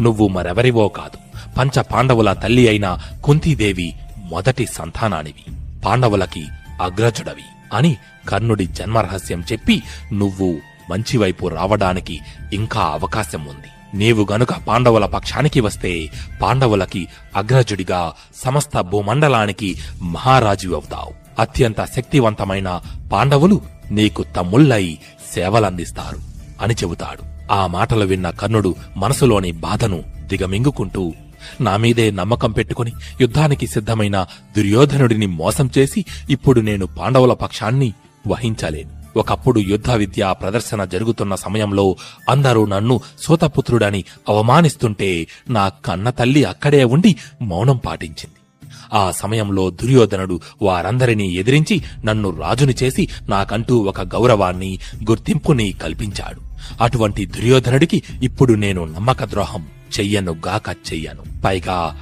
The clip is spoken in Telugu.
నువ్వు మరెవరివో కాదు. పంచ పాండవుల తల్లి అయిన కుంతీదేవి మొదటి సంతానానివి. పాండవులకి అగ్రజుడవి అని కర్ణుడి జన్మరహస్యం చెప్పి నువ్వు మంచివైపు రావడానికి ఇంకా అవకాశం ఉంది నీవు గనుక పాండవుల పక్షానికి వస్తే పాండవులకి అగ్రజుడిగా సమస్త భూమండలానికి మహారాజు అవుతావు. అత్యంత శక్తివంతమైన పాండవులు నీకు తమ్ముళ్ళై సేవలందిస్తారు అని చెబుతాడు. ఆ మాటలు విన్న కర్ణుడు మనసులోని బాధను దిగమింగుకుంటూ నా మీదే నమ్మకం పెట్టుకుని యుద్ధానికి సిద్ధమైన దుర్యోధనుడిని మోసం చేసి ఇప్పుడు నేను పాండవుల పక్షాన్ని వహించలేను. ఒకప్పుడు యుద్ధ విద్య ప్రదర్శన జరుగుతున్న సమయంలో అందరూ నన్ను సూతపుత్రుడని అవమానిస్తుంటే నా కన్న తల్లి అక్కడే ఉండి మౌనం పాటించింది. ఆ సమయంలో దుర్యోధనుడు వారందరినీ ఎదిరించి నన్ను రాజుని చేసి నాకంటూ ఒక గౌరవాన్ని గుర్తింపుని కల్పించాడు. అటువంటి దుర్యోధనుడికి ఇప్పుడు నేను నమ్మక ద్రోహం చెయ్యను గాక చెయ్యను. పైగా